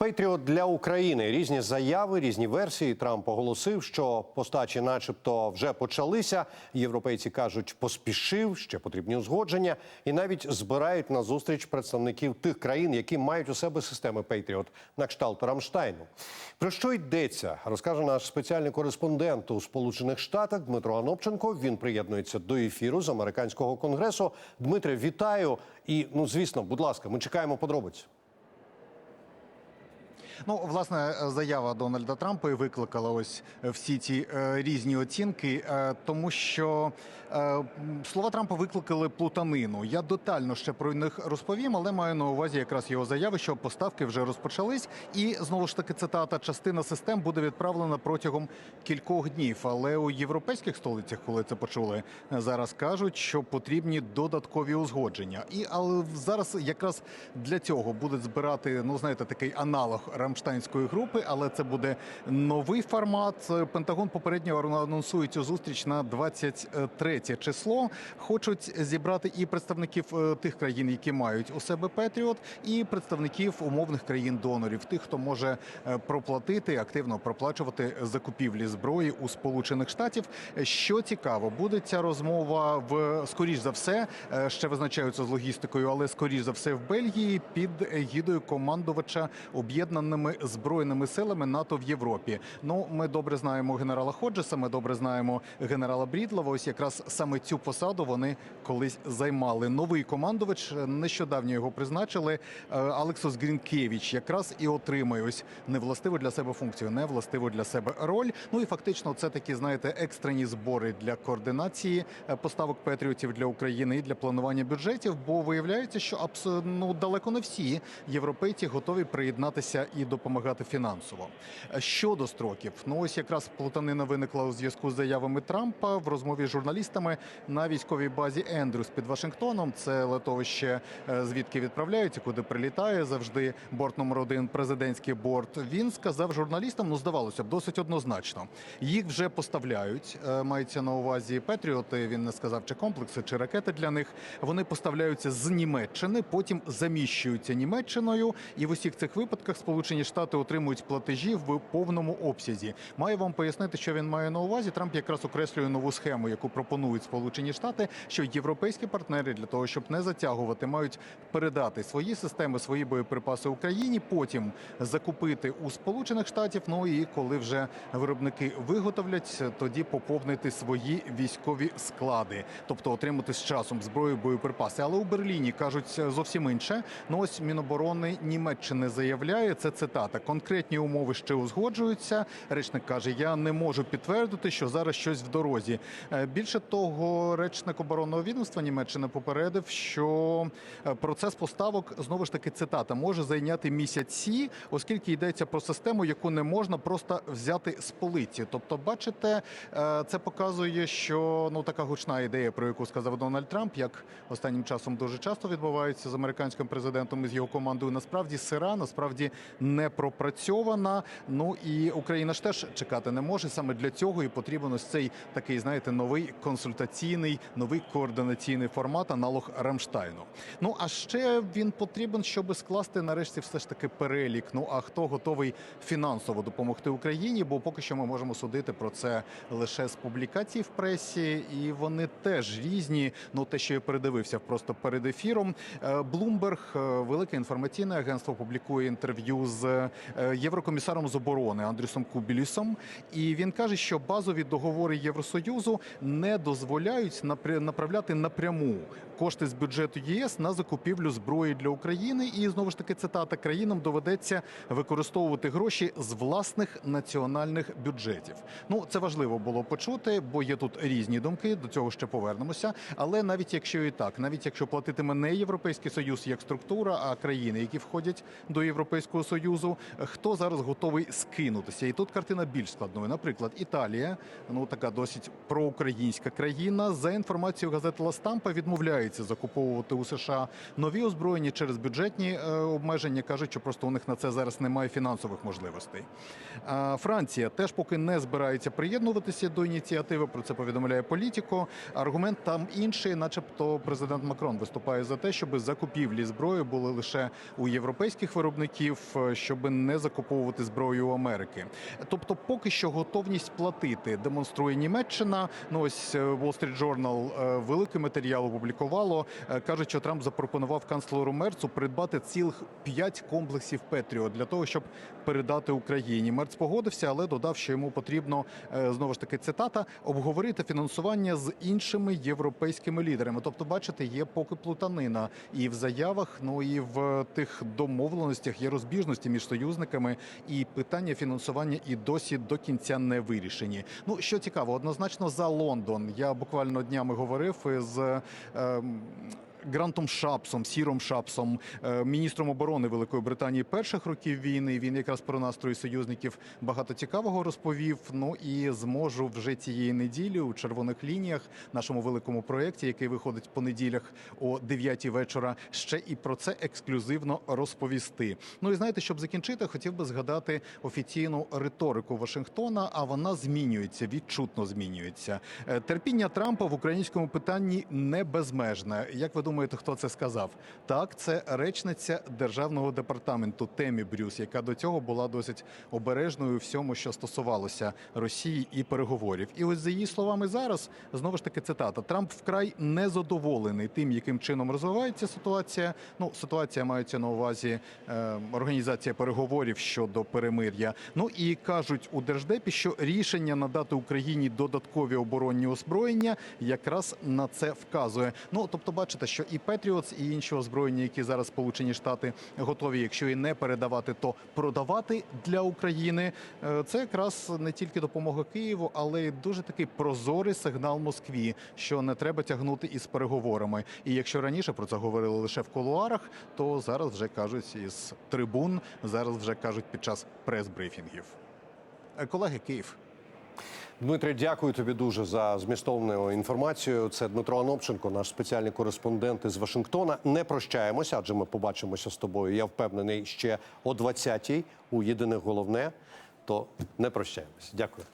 Петріот для України різні заяви, різні версії. Трамп оголосив, що постачі, начебто, вже почалися. Європейці кажуть, поспішив, ще потрібні узгодження, і навіть збирають на зустріч представників тих країн, які мають у себе системи Петріот на кшталт Рамштайну. Про що йдеться, розкаже наш спеціальний кореспондент у Сполучених Штатах Дмитро Анопченко. Він приєднується до ефіру з американського конгресу. Дмитре, вітаю! І ну, звісно, будь ласка, ми чекаємо подробиць. Ну, власне, заява Дональда Трампа і викликала ось всі ці е, різні оцінки, е, тому що е, слова Трампа викликали плутанину. Я детально ще про них розповім, але маю на увазі якраз його заяви, що поставки вже розпочались, і знову ж таки цитата: частина систем буде відправлена протягом кількох днів. Але у європейських столицях, коли це почули, зараз кажуть, що потрібні додаткові узгодження. І але зараз якраз для цього будуть збирати, ну знаєте, такий аналог рамштайнської групи, але це буде новий формат. Пентагон попередньо анонсує цю зустріч на 23 число. Хочуть зібрати і представників е, тих країн, які мають у себе Петріот, і представників умовних країн-донорів, тих, хто може е, проплатити активно проплачувати закупівлі зброї у Сполучених Штатів. Що цікаво, буде ця розмова в скоріш за все е, ще визначаються з логістикою, але скоріш за все в Бельгії під егідою командувача об'єднаними збройними силами НАТО в Європі. Ну, ми добре знаємо генерала Ходжеса, ми добре знаємо генерала Брідлова. Ось якраз саме цю посаду вони колись займали. Новий командувач нещодавно його призначили. Е, Алексос Грінкевич якраз і отримує ось невластиву для себе функцію, невластиву для себе роль. Ну і фактично, це такі, знаєте, екстрені збори для координації е, поставок Петріотів для України і для планування бюджетів. Бо виявляється, що абсолютно ну, далеко не всі європейці готові приєднатися і допомагати фінансово. Щодо строків, ну ось якраз плутанина виникла у зв'язку з заявами Трампа в розмові з журналістами на військовій базі Ендрюс під Вашингтоном. Це летовище, е, звідки відправляються, куди прилітає завжди борт номер один, президентський борт. Він сказав журналістам, ну здавалося б, досить однозначно. Їх вже поставляють. е, Мається на увазі Петріоти. Він не сказав, чи комплекси, чи ракети для них. Вони поставляються з Німеччини, потім заміщуються Німеччиною, і в усіх цих випадках Сполучені Штати отримують платежі в повному обсязі. Маю вам пояснити, що він має на увазі. Трамп якраз окреслює нову схему, яку пропонують Сполучені Штати, що європейські партнери для того, щоб не затягувати, мають передати свої системи, свої боєприпаси Україні, потім закупити у Сполучених Штатів. Ну і коли вже виробники виготовлять, тоді поповнити свої військові склади, тобто отримати з часом зброю, боєприпаси. Але у Берліні кажуть зовсім інше. Ну ось Міноборони Німеччини заявляє це цитата. Конкретні умови ще узгоджуються. Речник каже: Я не можу підтвердити, що зараз щось в дорозі. Е, Більше того, речник оборонного відомства Німеччини попередив, що е, процес поставок знову ж таки цитата може зайняти місяці, оскільки йдеться про систему, яку не можна просто взяти з полиці. Тобто, бачите, е, це показує, що ну така гучна ідея, про яку сказав Дональд Трамп, як останнім часом дуже часто відбувається з американським президентом і з його командою. Насправді сира, насправді не пропрацьована. Ну і Україна ж теж чекати не може. Саме для цього і потрібен ось цей такий, знаєте, новий консультаційний, новий координаційний формат, аналог Рамштайну. Ну а ще він потрібен, щоб скласти нарешті все ж таки перелік. Ну а хто готовий фінансово допомогти Україні? Бо поки що ми можемо судити про це лише з публікацій в пресі, і вони теж різні. Ну те, що я передивився просто перед ефіром. Блумберг, велике інформаційне агентство, публікує інтерв'ю з е, єврокомісаром з оборони Андрюсом Кубілісом, і він каже, що базові договори Євросоюзу не дозволяють направляти напряму кошти з бюджету ЄС на закупівлю зброї для України. І знову ж таки цитата країнам доведеться використовувати гроші з власних національних бюджетів. Ну це важливо було почути, бо є тут різні думки. До цього ще повернемося. Але навіть якщо і так, навіть якщо платитиме не європейський союз як структура, а країни, які входять до європейського союзу, хто зараз готовий скинутися? І тут картина більш складною. Наприклад, Італія, ну така досить проукраїнська країна. За інформацією газети Ластампа відмовляється закуповувати у США нові озброєння через бюджетні е, обмеження. кажуть, що просто у них на це зараз немає фінансових можливостей. Франція теж поки не збирається приєднуватися до ініціативи. Про це повідомляє політико. Аргумент там інший, начебто, президент Макрон виступає за те, щоб закупівлі зброї були лише у європейських виробників, е, щоб не закуповувати зброю у Америки. Тобто, поки що готовність платити демонструє Німеччина. Ну ось е, Wall Street Journal е, великий матеріал опублікувало. Е, Кажуть, що Трамп запропонував канцлеру Мерцу придбати цілих п'ять комплексів Петріот для того, щоб передати Україні. Мерц погодився, але додав, що йому потрібно знову ж таки цитата обговорити фінансування з іншими європейськими лідерами. Тобто, бачите, є поки плутанина і в заявах, ну і в тих домовленостях є розбіжності між союзниками, і питання фінансування і досі до кінця не вирішені. Ну що цікаво, однозначно за Лондон. Я буквально днями говорив з. ем, Грантом Шапсом, Сіром Шапсом, е, міністром оборони Великої Британії перших років війни. Він якраз про настрої союзників багато цікавого розповів. Ну і зможу вже цієї неділі у червоних лініях, нашому великому проєкті, який виходить по неділях о 9 вечора, ще і про це ексклюзивно розповісти. Ну і знаєте, щоб закінчити, хотів би згадати офіційну риторику Вашингтона. А вона змінюється, відчутно змінюється. Е, Терпіння Трампа в українському питанні не безмежне. Як ви думаєте, хто це сказав? Так, це речниця державного департаменту Темі Брюс, яка до цього була досить обережною всьому, що стосувалося Росії і переговорів. І ось за її словами зараз знову ж таки цитата: Трамп вкрай незадоволений тим, яким чином розвивається ситуація. Ну, ситуація мається на увазі е, організація переговорів щодо перемир'я. Ну і кажуть у держдепі, що рішення надати Україні додаткові оборонні озброєння якраз на це вказує. Ну тобто, бачите, що і Петріотс, і інші озброєння, які зараз Сполучені Штати готові, якщо і не передавати, то продавати для України. Е, Це якраз не тільки допомога Києву, але й дуже такий прозорий сигнал Москві, що не треба тягнути із переговорами. І якщо раніше про це говорили лише в кулуарах, то зараз вже кажуть із трибун, зараз вже кажуть під час прес-брифінгів. Е, Колеги, Київ. Дмитре, дякую тобі дуже за змістовну інформацію. Це Дмитро Анопченко, наш спеціальний кореспондент із Вашингтона. Не прощаємося, адже ми побачимося з тобою. Я впевнений ще о 20-й у єдине головне. То не прощаємося. Дякую.